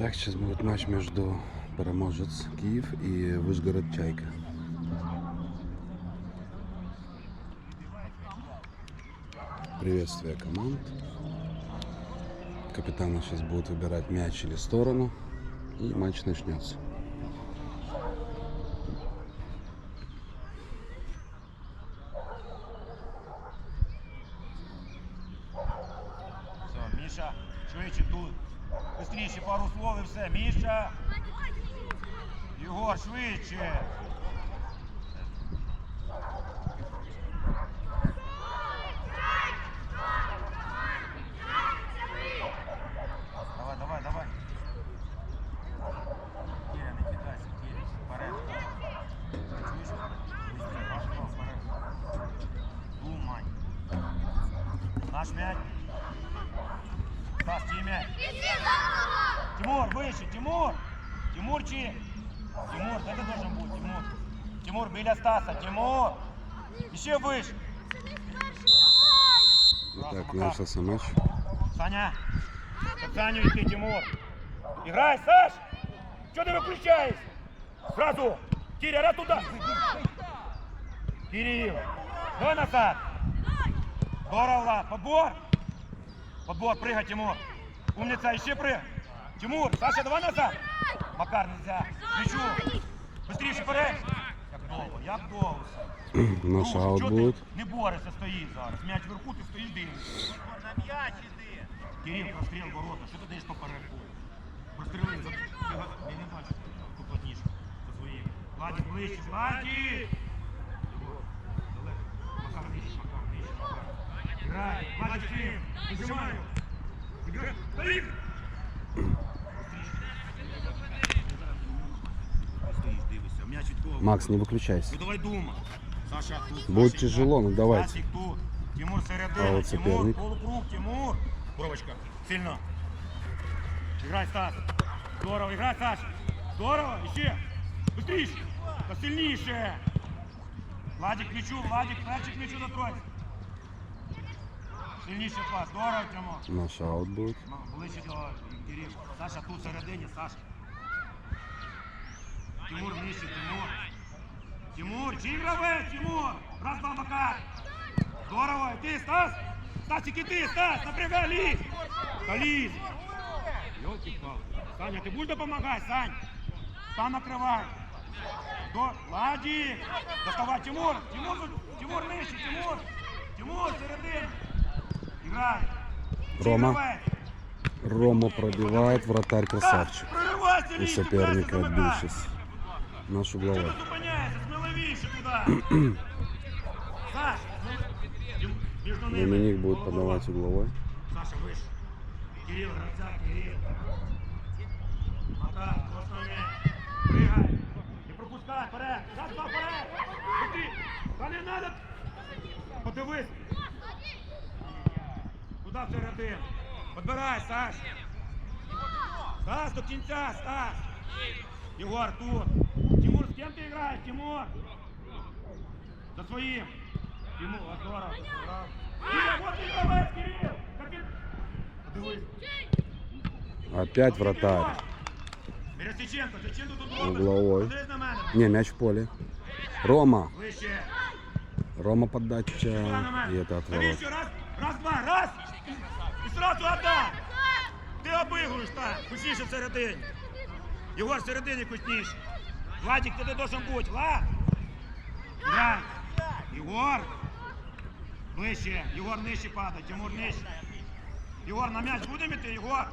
Так, сейчас будет матч между Переможец Киев и Вышгород Чайка. Приветствие команд. Капитаны сейчас будут выбирать мяч или сторону. И матч начнется. Наш м'яч. Стас, м'яч? Тимур, вище, Тимур! Тимурчик! Тимур, ти должен бути, Тимур? Тимур, біля Стаса, Тимур! Ще вище! Итак, начался матч. Саня! Саню йти, Тимур! Играй, Саш! Чого ти виключаєш? Сразу! Киря, раз туда! Кирилл! Давай назад! Здорово, Влад! Подбор! Подбор, прыгай, Тимур! Умница, еще прыгай! Тимур, Саша, давай назад! Макар, нельзя! Ключу! Быстрее вперед! Як довго, як довго все. Наш Друже, аут чого ти будет. Не борешся, стоїть зараз. М'яч вверху, ти стоїш дивишся. На м'яч іди. Кирил, простріл ворота. Що ти даєш попереку? Простріли за... Я не бачу. Поплотніше. За своїм. Владик, ближче. Владик! Далеко. Макар, нижче, Макар, нижче, Макар. Грай. Владик, стрім. Вижимаю. Играй. Стоїть! Стоїш, дивишся. М'яч від кого? Макс, не выключайся. Ну давай думай. Саша тут. Будет Сашик тяжело, там. ну давайте. Стасик тут. Тимур середина. А вот Тимур, соперник. полукруг, Тимур. Бровочка. Сильно. Играй, Стас. Здорово, играй, Саша. Здорово, еще. Быстрее. Посильніше. Владик к мячу, Владик, перчик к мячу дотрой. Сильніше пас. Здорово, Тимур. Наш аут будет. Ну, Ближче до Кирил. Саша тут всередині, Саша. Тимур нижче, Тимур. Тимур, чий гравець, Тимур? Раз, два, бока. Здорово, і ти, Стас. Стасик, і ти, Стас, напрягай, лізь. Та лізь. Ёлки-палки. Саня, ти будеш допомагати, Сань? Сам накривай. До... Владик. Доставай, Тимур. Тимур, тут. Тимур нижче, Тимур. Тимур, середину. Играй. Чий Рома. гравець? Рома пробивает, вратарь красавчик. Прорывайся, У Лиза, соперника пресно замикай. отбившись. Наш Чого угловой. ти зупиняєшся? Сміливіше туди. Саш, ну, між ними. Доминик будет Голова. подавать угловой. Саша, вище. Кирилл, гравця, Кирилл. Макар, основне. Пригай. Не пропускай, вперед. Раз, два, вперед. Быстрей. Та не надо. Подивись. Всередину. Подбирай, Саш. Стас, до кінця, Стас. Егор, тут. Тимур, с кем ты играешь, Тимур? За своим. Тимур, а, здорово. здорово. Играешь, Кирилл. Капит... Подивись. Опять вратарь. Зачем ти тут? Угловой. Подивись на мене. Не, мяч в поле. Рома. Вище. Рома подача. И это от ворот. Навіщо? Раз, раз, два, раз. І сразу отдай. Ти обигруєш так. Кучніше всередині. Єгор всередині кучніше. Владик, ти де должен бути? Влад. Грай. Єгор. Ближче. Єгор нижче падає. Тимур нижче. Єгор, на м'яч будемо йти, Єгор?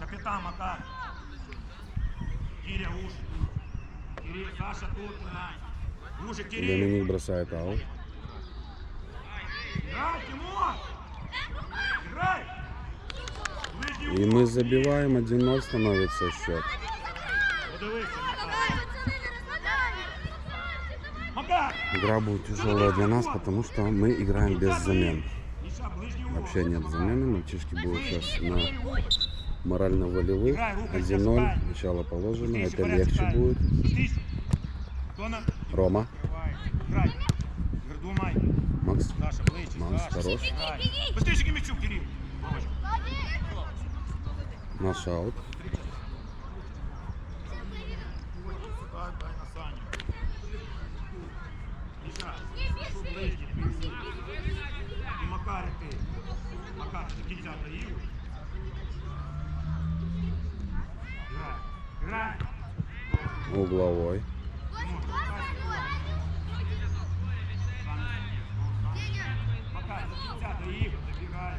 Капітан Макар. Киря, уж. Кирил, Саша тут. Уже Кирилл. Доминик бросает аут. Играй, Тимур! И мы забиваем 1-0 становится счет. Игра будет тяжелая для нас, потому что мы играем без замен. Вообще нет замены. Мальчишки будут сейчас на морально-волевых. 1-0. Начало положено. Это легче будет. Рома. Давай. Играй. Игорь, думай. Макс. Саша. хорош. Быстрее к мячу, Кирилл. Наш аут. Дай, до кінця доїв, добігай.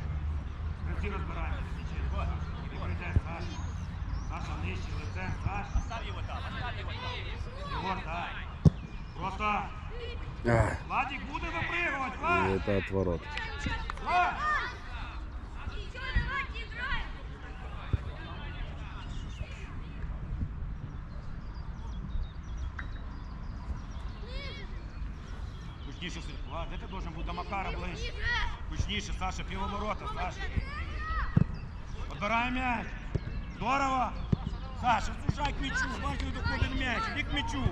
Гравці розбираємося. Ти прийдеш, Саша. Саша нижче лицем, Саша. Оставь его там, оставь его там. Егор, дай. Просто Ах, Владик буде випригувати, и Влад! это отворот. Влад! Сергій. Влад, де ти должен бути до Макара ближче? Кучніше, Саша, півоборота, Саша. Подбирай м'яч. Здорово. Саша, сужай к м'ячу, бачу, доходить м'яч, іди к м'ячу.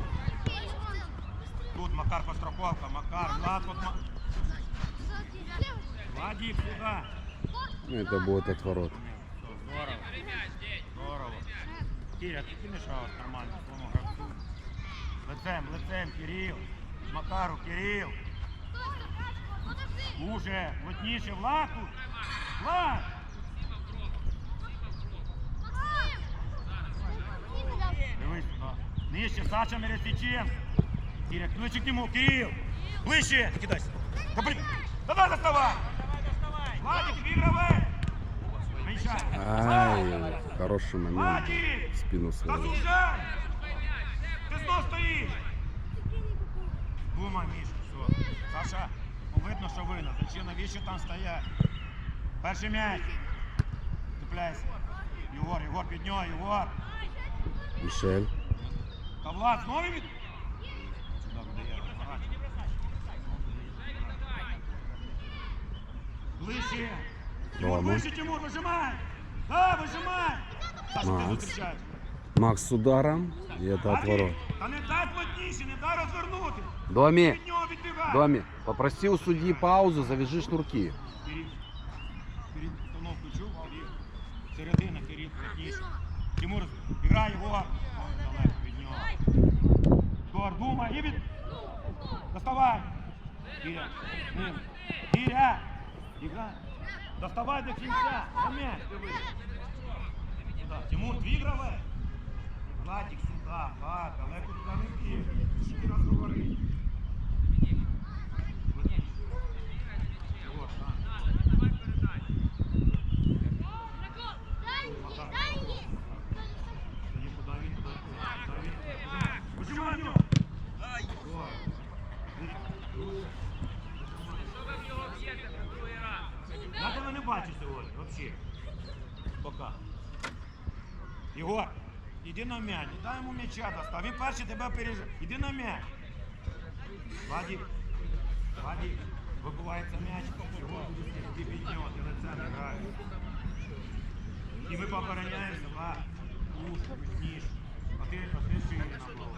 Тут Макар постраховка, Макар, Влад, от Ма... Владик, сюда. Ну, Это будет отворот. Здорово. Здорово. Киря, кинеш аут нормально, своєму гравцю. Лицем, лицем, Кирил. Макару, Кирил. Уже, плотніше, Влад тут. Влад! Дивись туди. Нижче, Саша Мерестиченко. Киря, ключик йому, Кирил. Ближче. Кидайся. Та блін. Давай доставай. Владик, відігравай. Миша. Ай, хороший момент. Владик! В спину Та свою. сужай! Ти знов стоїш! Бума, Міш, все. Саша, ну видно, що винен. Зачем навіщо там стоять? Перший м'яч. Цепляйся. Єгор, Єгор, під нього, Єгор. Мишель. Та Влад, знову від... Сюди буде я. Ближче. Тимур, Рома. ближче, Тимур, вижимай! Да, вижимай! Саша, ти Макс. зустрічаєш. Макс с ударом. И это отворот. Та не дай плотніше, не дай розвернути. Доми, Від нього відбігай. Доми, попроси у судьи паузу, завяжи шнурки. Кирил. Кирил, установку чув, Кирил. Середина, Кирил, плотніше. Тимур, грай його. Далеко від нього. Тор, думай, і від... Доставай. Киря, ним. Киря, іграй. Доставай до кінця. На м'яч, дивись. Сюди. Тимур, дві граве. Владик, сюди, Влад, далеко туди не бій. Що ти раз говориш? бачу сьогодні, взагалі. Пока. Єгор, іди на м'яч, не дай йому м'яча достав. Він перший тебе опережає. Іди на м'яч. Владик, Владик, вибивається м'яч. Єгор, ти під нього, ти лице не граєш. І ми пообороняємося, Влад. Уж, ніж. А ти, а ти шиї на голову.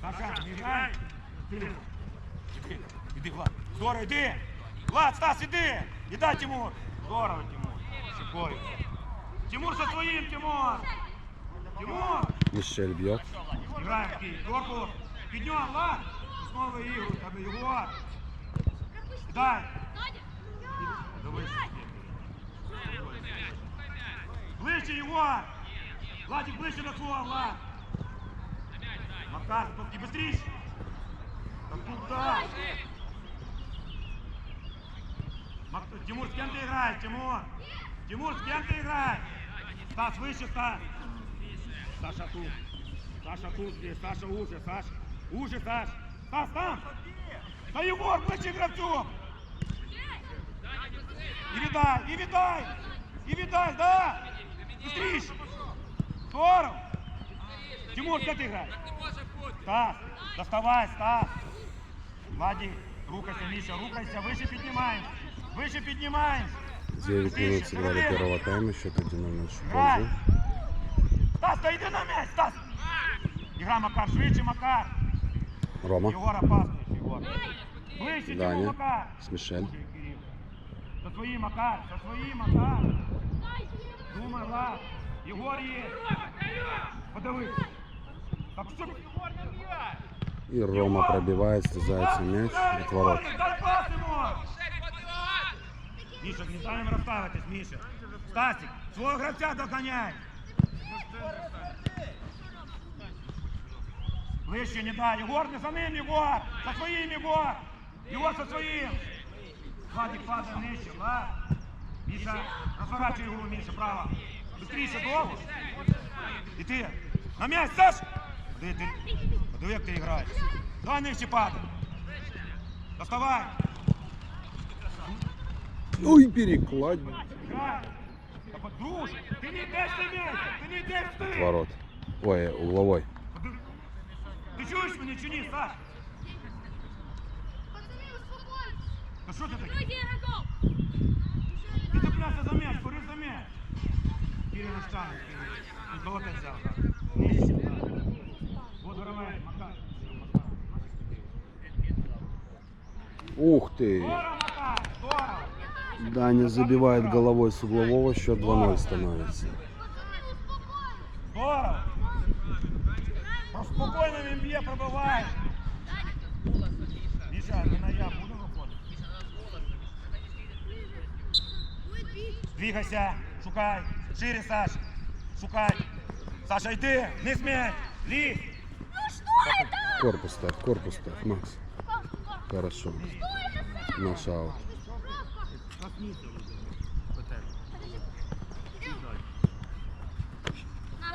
Саша, не грай! Іди, іди, Влад. Здорово, іди! Влад, Стас, іди! Іди, Тимур! Здорово, Тимур. Шикой. Тимур со своїм, Тимур! Тимур! Мишель бьет. Граємо, Київ. Корпус. Підньом, Влад! Знову ігру, тебе Єгор. Дай! Давай. Ближче, Єгор! Владик, ближче до свого, Влад! Макар, поки быстріше! Та куда? Тимур, с кем ты играешь, Тимур? Тимур, с кем ты играешь? Стас, выше, Стас! Саша тут. Саша тут здесь, Саша уже, Саша. Уже, Саш. Стас, там! Да Егор, ближче гравцу! И видай, и видай! И видай, да! Быстрее! Здорово! Тимур, где ты играешь? Стас, доставай, Стас! Владик, рухайся, Миша, рухайся, выше поднимаем! Выше поднимаем! 9 минут сыграли первого тайма, счет 1-0 в нашу Грай! пользу. Стас, да йди на м'яч, Стас! Ігра, Макар, швидше, Макар! Рома Егор опасный, Егор. Ближче, Тимур, Даня. Макар! с Мишель. Уже, Кирилл. За своїм, Макар, за своїм, Макар. Думай, Влад. Єгор є. Подивись. Так що? И Рома пробивает, срезается мяч от ворот. Дай пас йому! Міша, не їм розставитись, Міша. Стасик, свого гравця доганяй. Ближче не дай. Єгор, не за ним, Єгор! За своїм, Єгор! Єгор за своїм! Владик падає нижче, Влад. Міша, розворачуй його, Міша, право. Быстріше, довго. І ти. На м'яч, Саш! Подиви, як ти граєш. Давай нижче падай. Доставай. йдеш ти. Ворот. Ой, угловой. Подиви. Ти чуєш мене чи ні, Саш? Та що ти таке? Ти цепляйся за м'яч, бери за м'яч. Кирилл Штанов. Він кого ти взяв? Нижче, так. Вот Ромей, Макар. Ух ты. Здорово, Макар, здорово. Даня забивает головой с углового, счет 2-0 становится. Здорово. Ну, Спокійно він б'є, пробиває. Міша, ти на я буду виходити? Двигайся, шукай. Шире, Саш. Шукай. Саша, йди, не смій. Лізь. Корпус ставь, корпус ставь, Макс. Хорошо. Наш аут.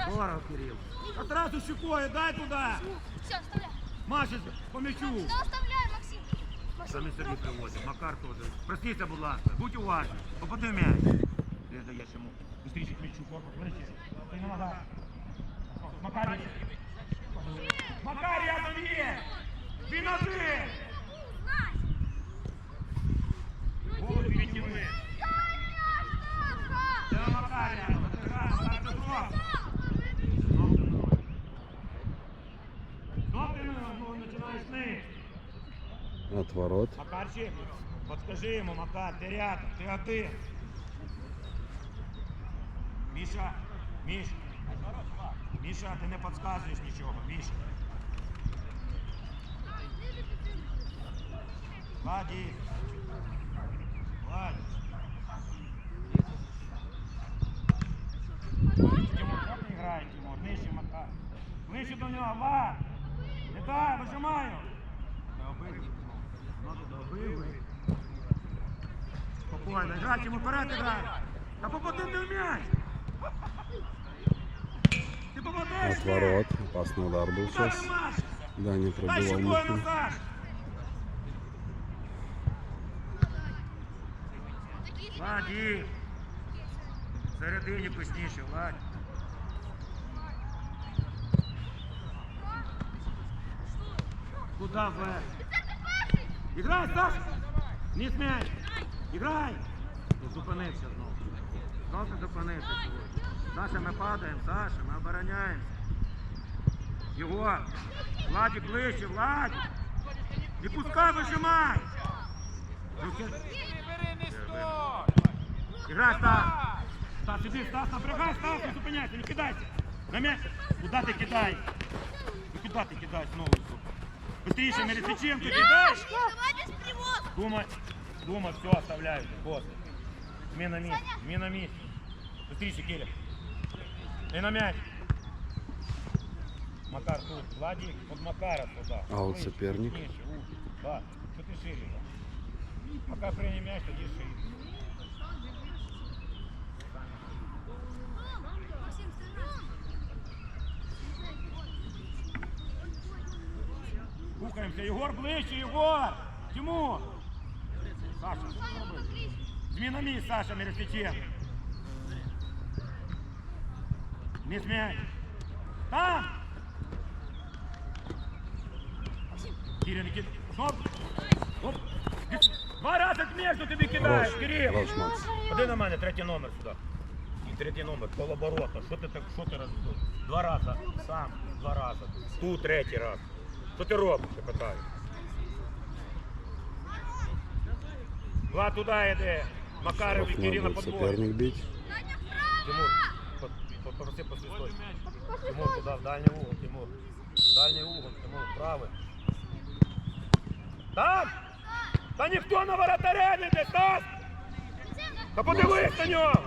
Здорово, Кирилл. Одразу щекою, дай туди. Все, оставляй. Маша, по м'ячу. Да, оставляй, Максим. Самі собі привозять. Макар теж. Простіться, будь ласка, будь уважні. Попади в м'яч. Ти даєш йому. К м'ячу, корпус, вище. Ти не нога. Макар є. Макар рядом є. Він один. От ворот. Макарчик, подскажи йому, Макар, ти рядом, ти один. Міша, Міш, Міша, ти не підказуєш нічого, Міша. Владі. Владі. Тимур, як не грає, Тимур? Нижче Макар. Ближче до нього, Влад. Не дай, вижимаю. Надо добили. Спокійно, грай, йому вперед грай. Та попади ти в м'яч. Ти попадеш. От ворот. Опасный удар был Куда сейчас. ти маш? Даня Дай пробивал щекою муху. назад. Владі. Середині писніше, Владь. Куда вверх? Іграй, Саша! Не смій! Іграй! Ти зупинився знову. Знову ти зупинився сьогодні. Саша, ми падаємо, Саша, ми обороняємося. Його! Владик ближче, Владик! Не пускай, вижимай! Руки- Играй, Стас! Стас, иди, Стас, напрягай, Стас, не зупиняйся, не кидайся! На мяч! Куда ты кидаешь? Ну куда ты кидаешь новую, сука? Быстрее, Мересиченко, кидаешь! Давай без привода. Думай, думай, все оставляю после. Смена мест, смена мест. Быстрее, Кирилл. И на мяч. Макар тут, Владик, под Макара туда. А вот соперник. Да, что ты шире? да? Пока принял мяч, иди шире. Рухаємося, Єгор ближче, Єгор! Тимур! Саша, що ти робиш? Зміна місць, Саша, Мерестиченко. Не смій. Там! Киря, не кидай. Знов. Оп. Два рази книжку тобі кидаєш, Хорош, Кирил. хорош, Макс. Ходи на мене, третій номер сюди. І третій номер, колоборота. Що ти так, що ти роз... Два рази, сам, два рази. Тут третій раз. Що ти робиш, я питаю? Влад туди йде. Макаров і Штрафной Кирила будет подбор. соперник бить. Тимур, по- попроси посвисточку. Тимур туди, в дальній угол, Тимур. Дальній угол, Тимур, правий. Там! Та ніхто на воротаря не йде, Стас! Та подивись на нього!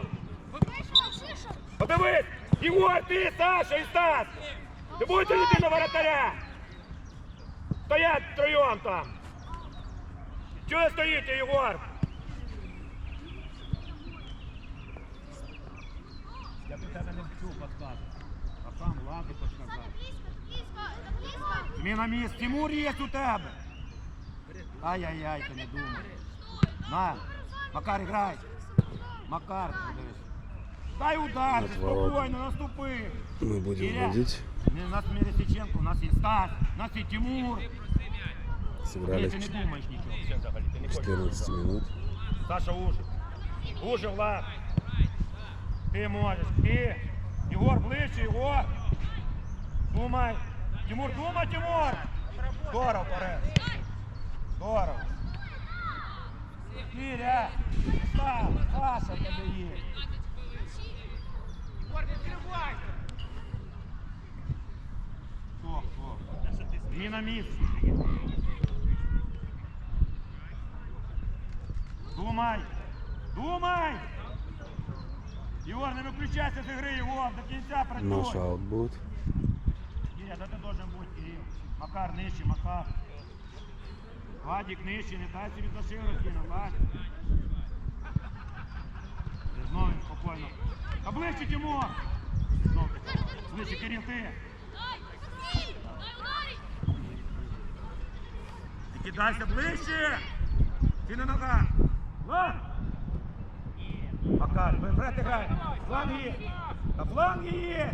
Подивись! Ігор, ти, Саша і Стас! Ви будете йти на воротаря! Стоять втроєм там! Чого ви стоїте, Єгор? Я до тебе не вчу підказувати. А сам ладно підказати. Зміна місць. Тимур є у тебе. Ай-яй-яй, ти не думай. На, Макар, грай. Макар, подивись. Дай удар, От ти ворот. спокійно, наступи. Мы будем Ілля, вводить. не, У нас Мірисиченко, у нас є Стас, у нас є Тимур. Сыграли Ні, ти не думаєш нічого. Все, взагалі, ти не хочеш. 14 минут. Саша уже. Уже, Влад. Ти можеш. Ти. Єгор, ближче, Єгор. Думай. Тимур, думай, Тимур. Здорово, вперед. Здорово. Киря. Став. Саша в тебе є. Стоп, стоп. Зміна місць. Думай! Думай! Егор, не выключайся с игры, Егор, до конца Наш працюй. аут будет. Киря, да ты должен быть, Кирилл. Макар, нижче, Макар. Вадик, нижче, не дай собі за шиворот кинув, Вадик. Ти Знову він спокійно. Та ближче, Тимур! Знову ти. Ближче, Кирил, ти. Ти кидайся ближче! Ти на ногах! Ла! Макар, вперед грай! Фланг є! Та фланг є!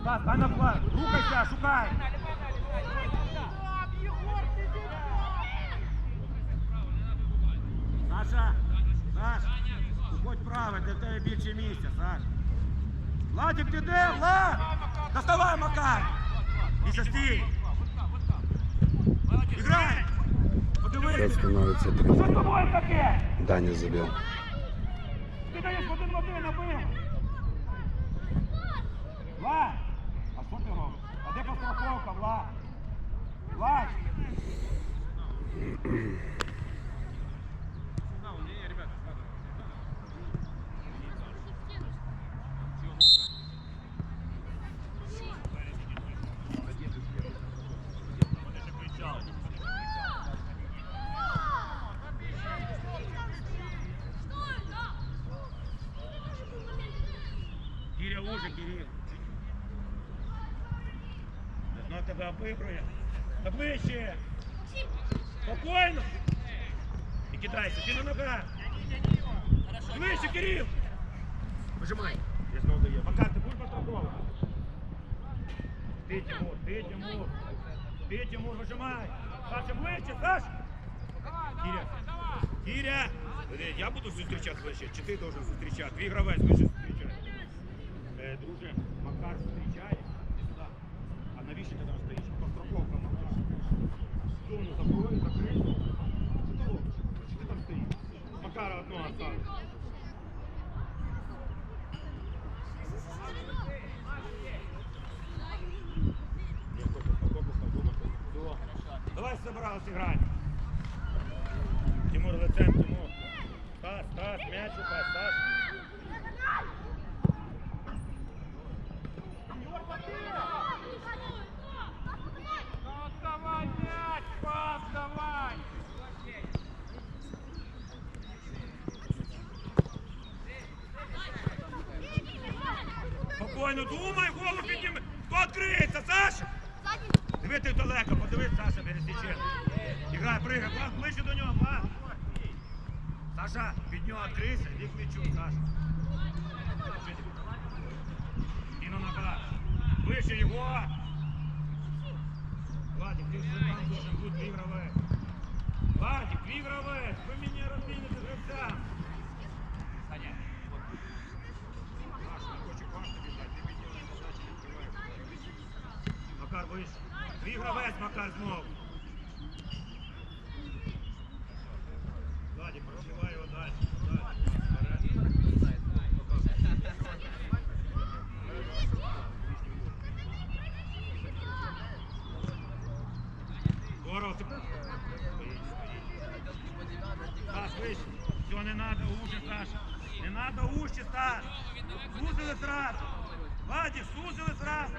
Стас, стань на фланг! Рухайся, шукай! Саша! Саш! Уходь правий, де в тебе більше місця, Саш! Владик, ти де? Влад! Доставай, Макар! Міша, стій! Іграй! Сейчас становится Що 3 з тобою таке? Даня забил. Ти даєш в один в один набив. Влад! А що ти робиш? А де постраховка, Влад? Влад! Киря уже, Кирил. Должна тебе обигрує. Та ближче! Спокійно! Не кидайся, ти на ногах! Ближче, Кирил! Вижимай! Я знову даю. Макар, ти будеш постраховувати? Ти, Тимур, ти, Тимур! Ти, Тимур, вижимай! Саша, ближче, Саш! Киря! Киря! Блін, Я буду зустрічати ближче, чи ти должен зустрічати? Твій гравець ближче зустрічає. Е, друже, Макар зустрічає. Давай собрались играть. Тимур лицем, Тимур. Стас, Стас, мяч упасть, Стас. Спокійно, думай, голову підніми. Хто відкриється, Саша? Диви ти далеко, подивись, Саша, Берестиченко. Іграй, пригай, Влад, ближче до нього, Влад. Саша, від нього відкрийся, іди к м'ячу, Саша. І на нога. Ближче його. Владик, ти там должен бути твій гравець. Владик, твій ви мені розміните з гравцям. Гравець, Макар, знову. Владик, прошивай його далі. далі. вище. Все, не надо уже, Саша. Не надо уще, Стас. Сузили сразу. Владик, сузили сразу.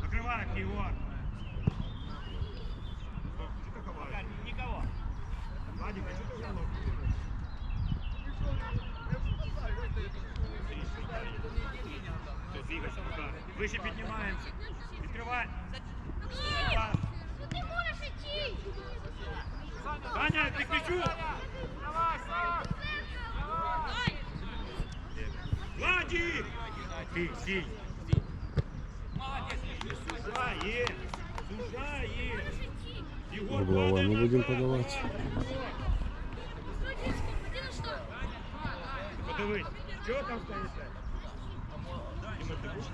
Закрывай, Егор. Стоп, что ты ховаешь? Никого. Владик, а что ты взял? Все, двигайся, поднимаемся. Открывай. Пас. Ну ты можешь идти! Саня, ты к мячу. Давай, сей. Сужает. Сужает. Егор, Угловой падай мы будем подавать. Подивись, що там стоїте? Тимур, ти будеш?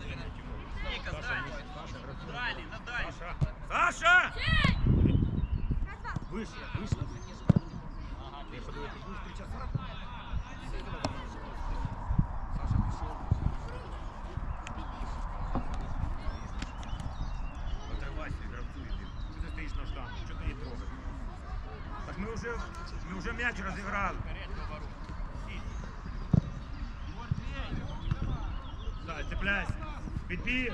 Ника, дальше. Дальше, на дальше. Саша! Саша! Эй! Вище, вище. Я подивись, ти будеш три часа? Саша пішов. Отривайся, гравцю йди. Що ти стоїш на штангу? Що ти її трогаєш? Так ми вже, ми вже м'яч розіграли. Так, цепляйся. Підбір.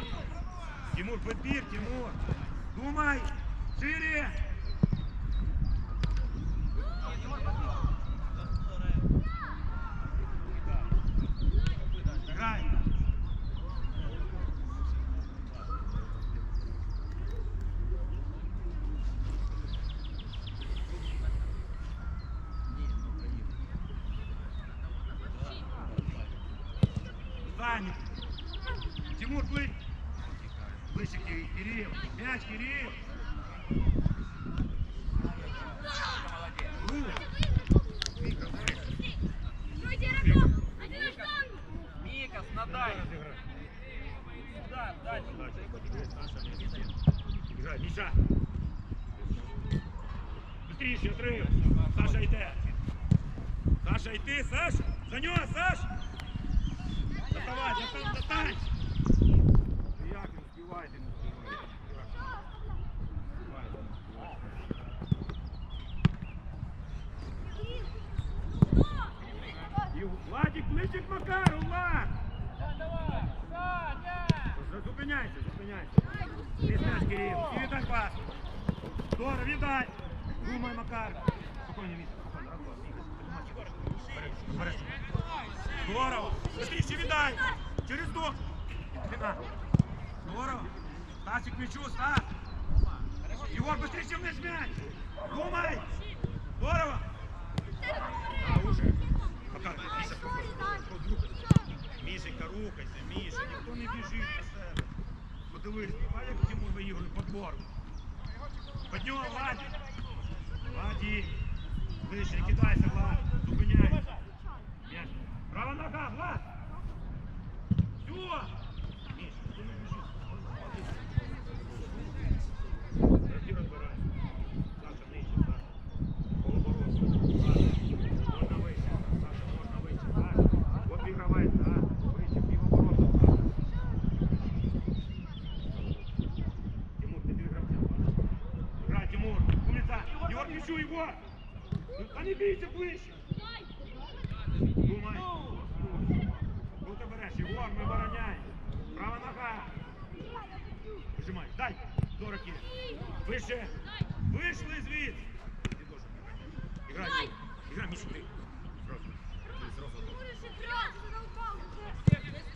Тимур, підбір, Тимур. Думай. Шире. Саш. За нього, Саш. Доставай, достань, достань. Через дом. Фіна. Здорово. Стасик мячу, Стас. Егор, быстрее вниз мяч. Думай. Здорово. А, уже. Макар, Міша, Мішенька, рухайся, Міша, ніхто не біжить на себе. Подивись, а як Тимур виігрує подбор. Поднімай, Владі. Владі. Вище, не кидайся, Влад. Зупиняй. Міш. Права нога, Влад. Все. Міш, ніхто не біжить. Розі розбирай. Саша, нижче, Саша. Полоборот. Саша, можна вище. Саша, можна вище. Саша, от ігровець, да. Вище, півоборота, Саша. Тимур, ти дві гравця. Грай, Тимур. Умница. Егор, мячу, Егор. Ну, Та не бійся ближче. Думай. Кого ти береш? Егор, ми обороняємо. Права нога. Вижимай. Дай. До руки. Вище. Вийшли звідси. Ти теж не Іграй. Іграй. Іграй, Міша, ти. Зразу. Ти зразу.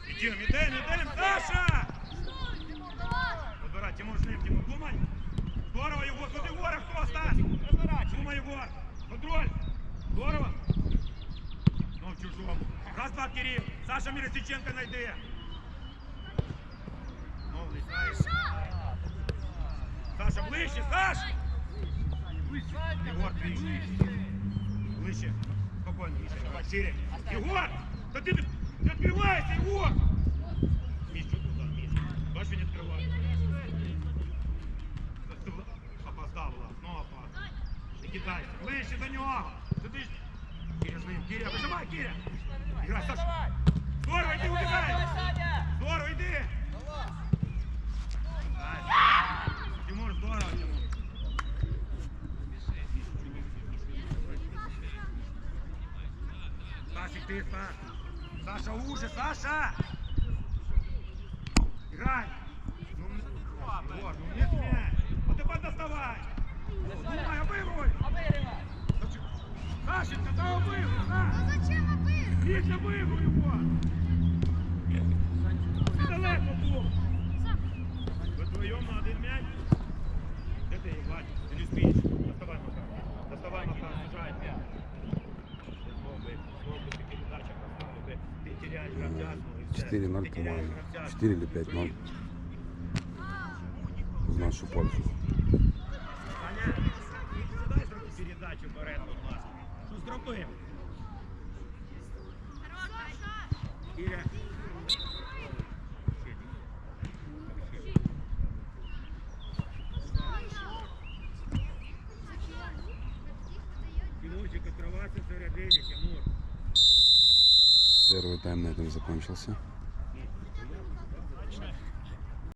Ідем, ідем, ідем. Саша! Подбирай, Тимур, з ним, Тимур, думай. Здорово, Егор, тут Егора, хто Стас? Думай, Егор. Контроль. Здорово. Ну, в чужому. Два, Кирилл. Саша Міросиченко найде. Новий, знаєш. Саша, ближче, Саш! Егор, ближче. Ближче. Спокойно, Миша, давай, шире. Егор! Да ты не открывайся, Егор! Миш, что туда, Миш? Бачишь, не открывай. Ты Опоздав, Влад, ну опоздав. Не кидайся, ближче. Ти ти ж... Киря ним, Киря, вижимай, Киря! Играй, Саша! Здорово, иди, убегай! Здорово, иди! Тимур, здорово, Тимур. Ты, Стас. Саша, уже, Саша! Играй! Ну, Егор, ну не смей! А тепер доставай! Думай, обыгрывай! Сашенька, да обыгрывай! Ну На! зачем обыр? Більше обыгрывай його! Недалеко був! Ви вдвоєм на один м'яч? Де ти, Владь? Ти не спієш? Доставай, Макар. Доставай, Макар, сажай м'яч. Знову, знову ти передача поставив, ти- Ти теряєш гравця, ну і все. 4-0, Ти теряєш по-моему. гравця. 4 или 5-0. В нашу пользу. Саня, сідай зроби передачу вперед, зробив? Іря. Тимурчик, открываться в середине, Тимур. Первый тайм на этом закончился.